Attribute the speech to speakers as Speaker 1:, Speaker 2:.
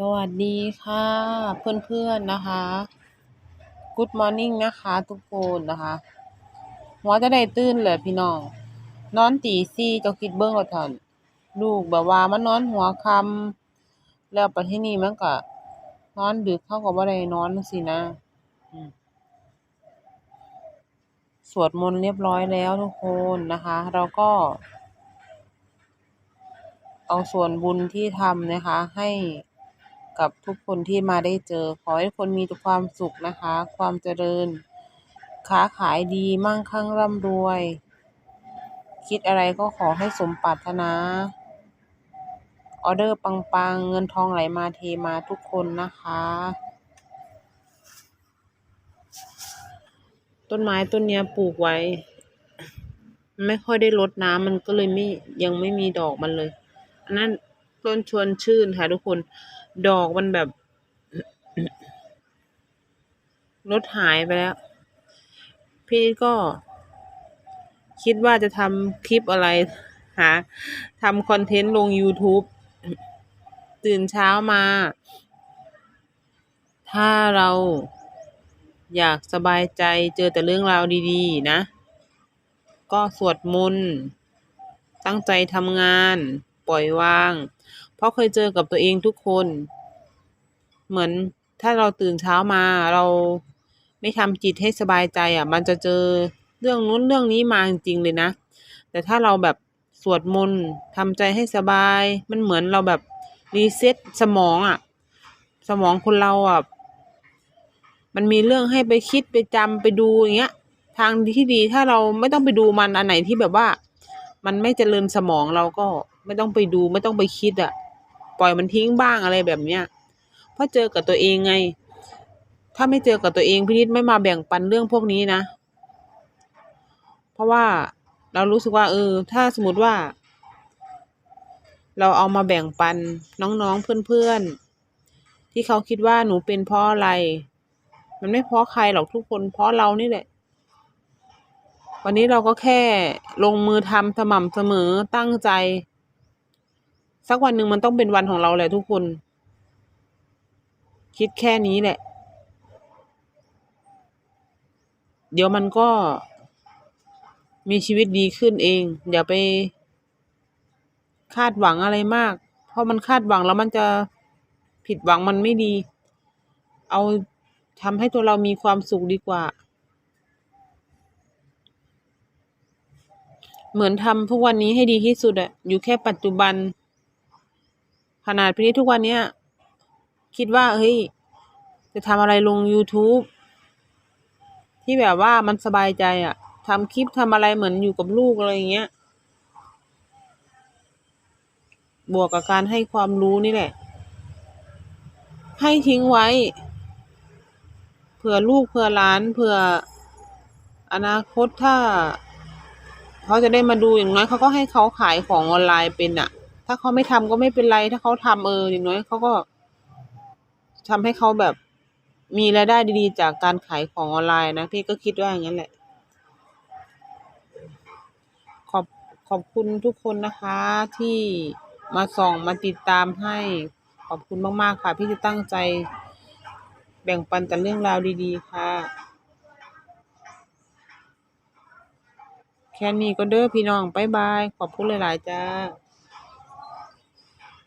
Speaker 1: สวัสดีค่ะเพื่อนๆนะคะ Good Morning นะคะทุกคนนะคะหัวจะได้ตื่นเลยพี่น้อง นอนตีสี่จ้าคิดเบิ่งว่าท่านลูกแบบว่ามันนอนหัวคำแล้วประเทศนี้มันก็นอนดึกเข้าก็บ่ได้นอนจั่งซี้นะสวดมนต์เรียบร้อยแล้วทุกคนนะคะ เราก็ เอาส่วนบุญที่ทำนะคะให้ กับทุกคนที่มาได้เจอ ขอให้คนมีแต่ความสุขนะคะ ความเจริญ ค้าขายดีมั่งคั่งร่ำรวย คิดอะไรก็ขอให้สมปรารถนา ออเดอร์ปังๆ เงินทองไหลมาเทมาทุกคนนะคะ ต้นไม้ต้นเนี้ยปลูกไว้ ไม่ค่อยได้รดน้ำมันก็เลยไม่ยังไม่มีดอกมันเลย อันนั้นต้นชวนชื่นค่ะทุกคน ดอกมันแบบรดหายไปแล้ว พี่ก็ คิดว่าจะทำคลิปอะไร หาทำคอนเทนต์ลง YouTube ตื่นเช้ามา ถ้าเราอยากสบายใจเจอแต่เรื่องราวดีๆ นะ ก็สวดมนต์ตั้งใจทำงาน ปล่อยวาง ราะเคยเจอกับตัวเองทุกคน เหมือนถ้าเราตื่นเช้ามาเราไม่ทำจิตให้สบายใจอะ มันจะเจอเรื่องนู้นเรื่องนี้มาจริงเลยนะ แต่ถ้าเราแบบสวดมนต์ทำใจให้สบาย มันเหมือนเราแบบรีเซ็ตสมองอะ สมองคนเราอะ มันมีเรื่องให้ไปคิดไปจำไปดูอย่างเงี้ย ทางที่ดีถ้าเราไม่ต้องไปดูมันอันไหนที่แบบว่า มันไม่เจริญสมองเราก็ไม่ต้องไปดูไม่ต้องไปคิดอะ ปล่อยมันทิ้งบ้างอะไรแบบเนี้ยเพราะเจอกับตัวเองไง ถ้าไม่เจอกับตัวเองพี่นิดไม่มาแบ่งปันเรื่องพวกนี้นะ เพราะว่าเรารู้สึกว่าเออ ถ้าสมมติว่า เราเอามาแบ่งปันน้องๆเพื่อนๆที่เขาคิดว่าหนูเป็นเพราะอะไร มันไม่เพราะใครหรอกทุกคนเพราะเรานี่แหละวันนี้เราก็แค่ลงมือทำสม่ำเสมอตั้งใจ สักวันหนึ่งมันต้องเป็นวันของเราแหละทุกคน คิดแค่นี้แหละ เดี๋ยวมันก็มีชีวิตดีขึ้นเอง อย่าไปคาดหวังอะไรมาก เพราะมันคาดหวังแล้วมันจะผิดหวังมันไม่ดี เอาทำให้ตัวเรามีความสุขดีกว่า เหมือนทำทุกวันนี้ให้ดีที่สุดอะอยู่แค่ปัจจุบัน ขนาดพี่นี้ทุกวันเนี้ยคิดว่าเฮ้ย จะทำอะไรลง YouTube ที่แบบว่ามันสบายใจอะทำคลิปทำอะไรเหมือนอยู่กับลูกอะไรอย่างเงี้ย บวกกับการให้ความรู้นี่แหละ ให้ทิ้งไว้ เผื่อลูกเผื่อหลานเผื่ออนาคตถ้า เขาจะได้มาดูอย่างน้อยเขาก็ให้เขาขายของออนไลน์เป็นอะ ถ้าเขาไม่ทำก็ไม่เป็นไร ถ้าเขาทำเอออย่างน้อยเขาก็ทำให้เขาแบบมีรายได้ดีๆ จากการขายของออนไลน์นะพี่ก็คิดว่าอย่างนั้นแหละ ขอบขอบคุณทุกคนนะคะที่มาส่องมาติดตามให้ ขอบคุณมากๆค่ะ พี่จะตั้งใจแบ่งปันแต่เรื่องราวดีๆ ค่ะ แค่นี้ก็เด้อพี่น้องบ๊ายบาย ขอบคุณหลายๆจ้า